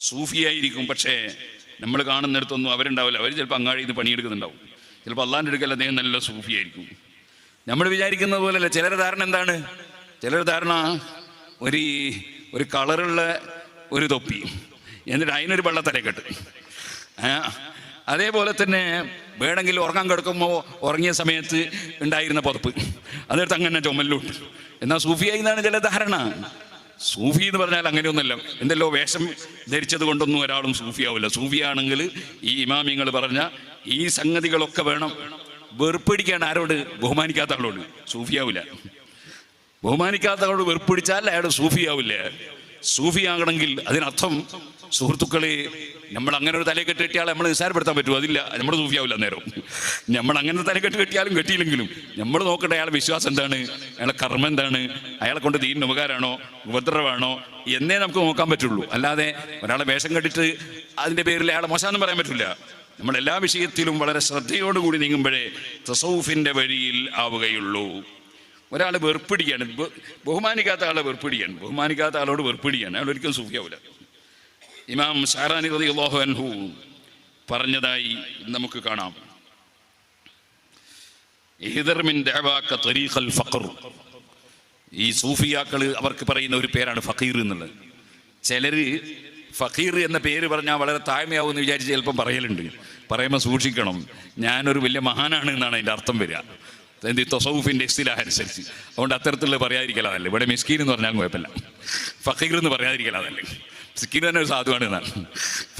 സൂഫിയായിരിക്കും. പക്ഷേ നമ്മൾ കാണുന്നിടത്തൊന്നും അവരുണ്ടാവില്ല. അവർ ചിലപ്പോൾ അങ്ങാടിയിൽ നിന്ന് പണിയെടുക്കുന്നുണ്ടാവും. ചിലപ്പോൾ അള്ളാന്റെ അടുക്കൽ അദ്ദേഹം നല്ല സൂഫിയായിരിക്കും. നമ്മൾ വിചാരിക്കുന്നത് പോലെയല്ല. ചിലരുടെ ധാരണ എന്താണ്? ചിലരുടെ ധാരണ ഒരു ഒരു കളറുള്ള ഒരു തൊപ്പി. എന്നിട്ട് അതിനൊരു വെള്ളത്തരക്കെട്ട് അതേപോലെ തന്നെ വേണമെങ്കിൽ ഉറങ്ങാൻ കിടക്കുമ്പോൾ ഉറങ്ങിയ സമയത്ത് ഉണ്ടായിരുന്ന പുതപ്പ്. അതെടുത്ത് അങ്ങനെ ചുമലിലുണ്ട്. എന്നാൽ സൂഫിയായി എന്നാണ് ചില ധാരണ. സൂഫി എന്ന് പറഞ്ഞാൽ അങ്ങനെയൊന്നുമല്ല. എന്തല്ലോ വേഷം ധരിച്ചത് കൊണ്ടൊന്നും ഒരാളും സൂഫിയാവില്ല. സൂഫിയാണെങ്കിൽ ഈ ഇമാമിങ്ങൾ പറഞ്ഞ ഈ സംഗതികളൊക്കെ വേണം. വെറുപ്പിടിക്കാൻ ആരോട്? ബഹുമാനിക്കാത്ത ആളോട് സൂഫിയാവില്ല. ബഹുമാനിക്കാത്ത ആളോട് വെറുപ്പിടിച്ചാൽ അയാൾ സൂഫിയാവില്ല. സൂഫിയാകണമെങ്കിൽ അതിനർത്ഥം സുഹൃത്തുക്കളെ നമ്മൾ അങ്ങനെ ഒരു തലക്കെട്ട് കെട്ടിയാൽ നമ്മൾ നിസ്സാരപ്പെടുത്താൻ പറ്റുമോ? അതില്ല. നമ്മൾ സൂഫിയാവില്ല നേരം നമ്മൾ അങ്ങനെ തലക്കെട്ട് കെട്ടിയാലും കെട്ടിയില്ലെങ്കിലും നമ്മൾ നോക്കട്ടെ അയാളെ വിശ്വാസം എന്താണ്? അയാളെ കർമ്മം എന്താണ്? അയാളെ കൊണ്ട് ദീൻ ഉപകാരമാണോ? ഉപദ്രവമാണോ? എന്നേ നമുക്ക് നോക്കാൻ പറ്റുള്ളൂ. അല്ലാതെ ഒരാളെ വേഷം കെട്ടിട്ട് അതിന്റെ പേരിൽ അയാളെ മോശമെന്ന് പറയാൻ പറ്റില്ല. നമ്മൾ എല്ലാ വിഷയത്തിലും വളരെ ശ്രദ്ധയോടുകൂടി നീങ്ങുമ്പോഴേ തസൗഫിന്റെ വഴിയിൽ ആവുകയുള്ളൂ. ഒരാൾ വെറുപ്പിടിയാണ് ബഹുമാനിക്കാത്ത ആളെ വെറുപ്പിടിയാണ് ബഹുമാനിക്കാത്ത ആളോട് വെറുപ്പിടിയാണ് അയാൾ ഒരിക്കലും സൂഫിയാവില്ല ഇമാം ഷാറാനി അള്ളാഹു അൻഹു പറഞ്ഞതായി നമുക്ക് കാണാം. ഈ സൂഫിയാക്കൾ അവർക്ക് പറയുന്ന ഒരു പേരാണ് ഫക്കീർ എന്നുള്ളത്. ചിലര് ഫക്കീർ എന്ന പേര് പറഞ്ഞാൽ വളരെ താഴ്മയാവും എന്ന് വിചാരിച്ച് ചിലപ്പം പറയലുണ്ട്. പറയുമ്പോൾ സൂക്ഷിക്കണം. ഞാനൊരു വലിയ മഹാനാണ് എന്നാണ് അതിന്റെ അർത്ഥം വരിക. എന്ത് തൊസൗഫിന്റെ ഇസ്തിലാഹ അനുസരിച്ച് അതുകൊണ്ട് അത്തരത്തിലുള്ള പറയാതിരിക്കലാതല്ലേ. ഇവിടെ മിസ്കീൻ എന്ന് പറഞ്ഞാൽ കുഴപ്പമില്ല. ഫഖീർ എന്ന് പറയാതിരിക്കലാതല്ലേ. മിസ്കീൻ തന്നെ ഒരു സാധുവാണ് എന്നാണ്.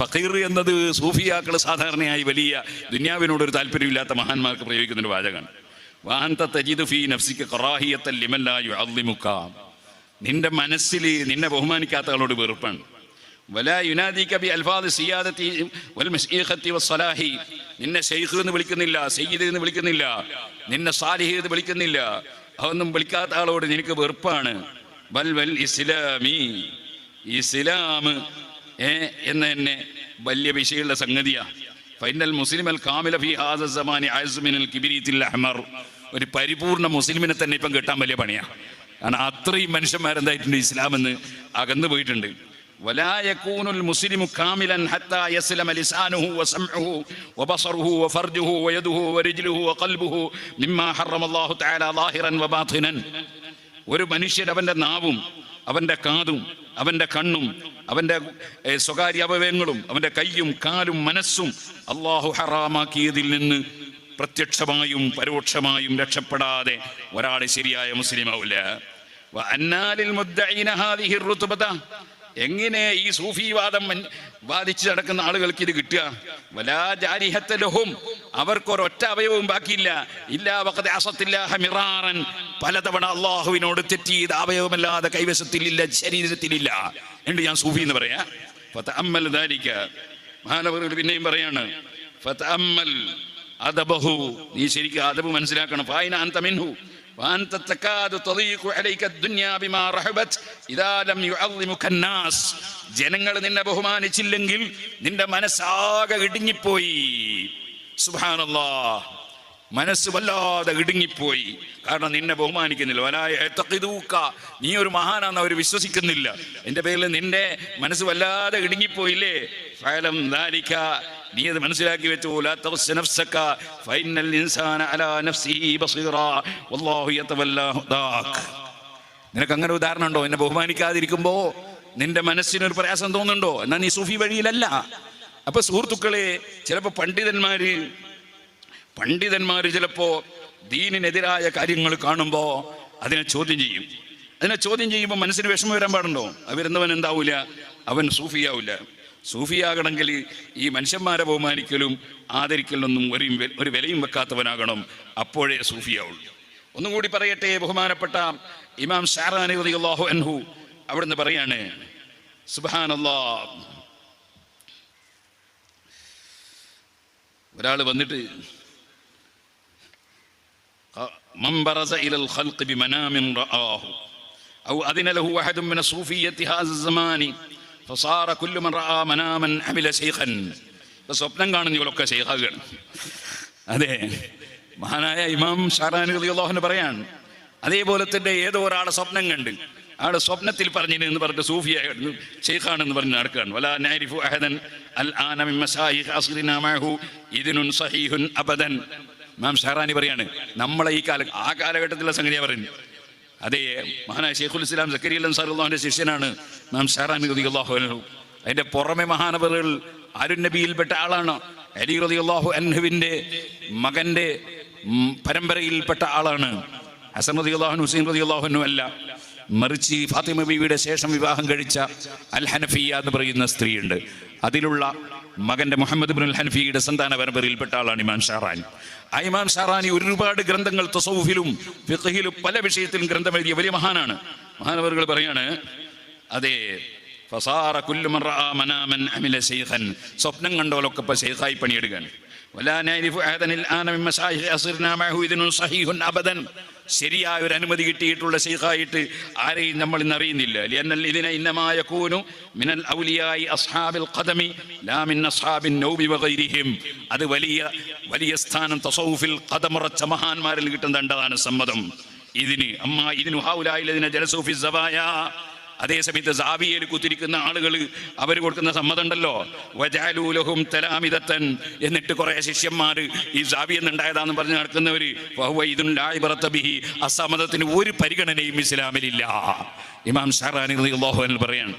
ഫഖീർ എന്നത് സൂഫിയാക്കൾ സാധാരണയായി വലിയ ദുന്യാവിനോട് ഒരു താല്പര്യമില്ലാത്ത മഹാന്മാർക്ക് പ്രയോഗിക്കുന്ന ഒരു വാചകമാണ്. വാഹന്ത തജിദ് ഫീ നഫ്സിക്ക് ഖറാഹിയത്തൽ ലിമൻ ലാ യുഅദ്ദിമുക നിന്റെ മനസ്സിൽ നിന്നെ ബഹുമാനിക്കാത്ത ആളോട് വെറുപ്പാണ്. വലാ യുനാദിക ബി അൽഫാദ് സിയാദത്തി വൽ മസ്ഈഖത്തി വസ്സലാഹി. നിന്നെ ഷെയ്ഖ് എന്ന് വിളിക്കുന്നില്ല സയ്യിദ് എന്ന് വിളിക്കുന്നില്ല നിന്നെ സാലിഹ് എന്ന് വിളിക്കുന്നില്ല. അതൊന്നും വിളിക്കാത്ത ആളോട് നിനക്ക് വെറുപ്പാണ്. വൽ വൽ ഇസ്ലാമി ഇസ്ലാം ഏ എന്ന് തന്നെ വലിയ വിഷയമുള്ള സംഗതിയാ. ഫൈനൽ മുസ്ലിം അൽ കാമില ഫി ഹാസ സമാനി അസ്മിനൽ കിബിരീത്തിൽ അഹ്മർ. ഒരു പരിപൂർണ മുസ്ലിമിനെ തന്നെ ഇപ്പം കിട്ടാൻ വലിയ പണിയാ. കാരണം അത്രയും മനുഷ്യന്മാരെന്തായിട്ടുണ്ട്? ഇസ്ലാം എന്ന് അകന്നു പോയിട്ടുണ്ട്. വലായക്കൂനുൽ മുസ്ലിമു കാമിലൻ ഹത്താ യസ്ലമ ലിസാനുഹു വസംഉഹു വബസറുഹു വഫർജുഹു വയദുഹു വരിജ്ലുഹു വഖൽബുഹു മിമ്മാ ഹറമല്ലാഹു തആല ലാഹിറൻ വബാതിനൻ ഒരു മനുഷ്യൻ അവന്റെ നാവും അവന്റെ കാതും അവന്റെ കണ്ണും അവന്റെ സ്വകാര്യ അവയവങ്ങളും അവന്റെ കൈയും കാലും മനസ്സും അള്ളാഹു ഹറാമാക്കിയതിൽ നിന്ന് പ്രത്യക്ഷമായും പരോക്ഷമായും രക്ഷപ്പെടാതെ ഒരാൾ ശരിയായ മുസ്ലിമാവില്ല. എങ്ങനെ ഈ സൂഫിവാദം വാദിച്ച് നടക്കുന്ന ആളുകൾക്ക് ഇത് കിട്ടുക? വലാ അവർക്കൊരൊറ്റ അവയവവും ബാക്കിയില്ല. ഇല്ലാ വഖദ് അസത്തില്ലാഹ മിറാറൻ. പലതവണ അള്ളാഹുവിനോട് തെറ്റിയത് അവയവമല്ലാതെ കൈവശത്തിലില്ല ശരീരത്തിലില്ല എന്ന് ഞാൻ സൂഫി എന്ന് പറയാ. ഫതഅമ്മൽ ദാലിക. മഹാനവറുകൾ പിന്നെയും പറയാണ് ഫതഅമ്മൽ അദബഹു. നീ ശരിക്കും അദബ് മനസ്സിലാക്കണം. ഫായിന وأنت تكاد تضيق عليك الدنيا بما رحبت إذا لم يعظمك الناس ജനങ്ങൾ നിന്നെ ബഹുമാനിച്ചില്ലെങ്കിൽ നിന്റെ മനസ്സാകെ ഇടുങ്ങിപ്പോയി സുബാനല്ലാ മനസ്സ് വല്ലാതെ ഇടുങ്ങിപ്പോയി കാരണം നിന്നെ ബഹുമാനിക്കുന്നില്ല വലായ എത്തക്കിതൂക്ക നീ ഒരു മഹാനാന്ന് അവർ വിശ്വസിക്കുന്നില്ല എന്റെ പേരിൽ നിന്റെ മനസ്സ് വല്ലാതെ ഇടുങ്ങിപ്പോയില്ലേ ഫലം ദാലിക നീ അത് മനസ്സിലാക്കി വെച്ചു. നിനക്ക് അങ്ങനെ ഉദാഹരണം ഉണ്ടോ? എന്നെ ബഹുമാനിക്കാതിരിക്കുമ്പോ നിന്റെ മനസ്സിനൊരു പ്രയാസം തോന്നുന്നുണ്ടോ? എന്നാ നീ സൂഫി വഴിയിലല്ല. അപ്പൊ സുഹൃത്തുക്കളെ ചിലപ്പോ പണ്ഡിതന്മാര് പണ്ഡിതന്മാര് ചിലപ്പോ ദീനിനെതിരായ കാര്യങ്ങൾ കാണുമ്പോൾ അതിനെ ചോദ്യം ചെയ്യും. അതിനെ ചോദ്യം ചെയ്യുമ്പോൾ മനസ്സിന് വിഷമം വരാൻ പാടുണ്ടോ? അവരെന്തവൻ എന്താവൂല? അവൻ സൂഫിയാവില്ല സൂഫിയാകണമെങ്കിൽ ഈ മനുഷ്യന്മാരെ ബഹുമാനിക്കലും ആദരിക്കലൊന്നും ഒരു ഒരു വിലയും വെക്കാത്തവനാകണം അപ്പോഴേ സൂഫിയാവുള്ളൂ. ഒന്നും കൂടി പറയട്ടെ ബഹുമാനപ്പെട്ട ഇമാം ഷാറാനി അള്ളാഹു അൻഹു അവിടുന്ന് പറയാണ് സുബാനല്ലാ ഒരാൾ വന്നിട്ട് മംബറസ ഇലൽ ഖൽഖ് റആഹു. ഔ അദിന ലഹു മിന സൂഫിയത്തി ഹാസ സമാനി സ്വപ്നം കാണുന്നവരൊക്കെ ശൈഖാവുകയാണ് അതെ. മഹാനായ ഇമാം ഷാറാനി അള്ളാഹുന് പറയാൻ അതേപോലെ തന്നെ ഏതോ ഒരാളെ സ്വപ്നം കണ്ട് ആൾ സ്വപ്നത്തിൽ പറഞ്ഞിന് എന്ന് പറഞ്ഞിട്ട് സൂഫിയായിരുന്നു ഷെയ്ഖാണെന്ന് പറഞ്ഞ് നടക്കുകയാണ്. വലാ നൈരിഫു അഹദൻ അൽ ആന മിൻ മസായിഖ് അസ്റിനാ മഅഹു ഇദ്നുൻ സഹീഹുൻ അബദൻ. ഇമാം ഷഹറാനി പറയാണ് നമ്മളെ ഈ കാല ആ കാലഘട്ടത്തിലെ സംഗതിയാണ് പറയുന്നത്. അതേ മഹാനായ ഷെയ്ഖുൽ ഇസ്ലാം സക്കരിയ അൻസാറുള്ളാഹിന്റെ ശിഷ്യനാണ് നാം ഷഹറാനി റളിയല്ലാഹു അൻഹു. അതിന്റെ പുറമെ മഹാനവറുകൾ അരുൺ നബിയിൽപ്പെട്ട ആളാണ്. അലി റതി അള്ളാഹു അൻഹുവിന്റെ മകന്റെ പരമ്പരയിൽപ്പെട്ട ആളാണ്. ഹസൻ റതി അള്ളാഹു ഹുസൈൻ റതി റളിയല്ലാഹു അല്ല. മറിച്ച് ഫാത്തിമ ബീവിയുടെ ശേഷം വിവാഹം കഴിച്ച അൽ ഹനഫിയ എന്ന് പറയുന്ന സ്ത്രീയുണ്ട്. അതിലുള്ള മകന്റെ മുഹമ്മദ് ബിൻ ഹൻഫിയുടെ സന്താന പരമ്പരയിൽപ്പെട്ട ആളാണ് ഇമാം ഷാറാനി. ആ ഇമാം ഷാറാനി ഒരുപാട് ഗ്രന്ഥങ്ങൾ തസൗഫിലും ഫിഖഹിലും പല വിഷയത്തിലും ഗ്രന്ഥം എഴുതിയ വലിയ മഹാനാണ്. മഹാനവറുകൾ പറയാണ് അതെ ഫസാറ കുല്ലുമൻ അമില സ്വപ്നം കണ്ടോലൊക്കെ ഇപ്പൊ ശൈഖായി പണിയെടുക്കുകയാണ്. വലാ നഅരിഫു അഹദൻ الآن من مشايخ أصرنا معه إذن صحيح أبدا ശരിയായ ഒരു അനുമതി കിട്ടിയിട്ടുള്ള ശൈഖായിട്ട് ആരെയും നമ്മൾ ഇന്ന് അറിയുന്നില്ല ലിയന്നൽ ഇതിനെ ഇന്നമായക്കൂനു മിനൽ ഔലിയായി അസ്ഹാബിൽ ഖദമി ലാ മിൻ അസ്ഹാബിൻ നൗബി വഗൈരിഹിം അത് വലിയ വലിയ സ്ഥാനം തസൗഫിൽ ഖദമുറച്ച മഹാന്മാരിൽ കിട്ടുന്നതാണ് സമ്മതം ഇതിന് അമ്മ ഇതിന് ഹൗലായിലതിനെ ജലസൂഫി സബായ അതേ സമയത്ത് സാവിയയിൽ കുത്തിരിക്കുന്ന ആളുകൾ അവർ കൊടുക്കുന്ന സമ്മതം ഉണ്ടല്ലോ വജാലൂലഹും തലാമിതത്തൻ എന്നിട്ട് കുറെ ശിഷ്യന്മാർ ഈ സാവി എന്നുണ്ടായതാന്ന് പറഞ്ഞ് നടക്കുന്നവർ ബിഹി. അസമ്മതത്തിന് ഒരു പരിഗണനയും ഇസ്ലാമിലില്ല. ഇമാം ഷാറാനി പറയാണ്.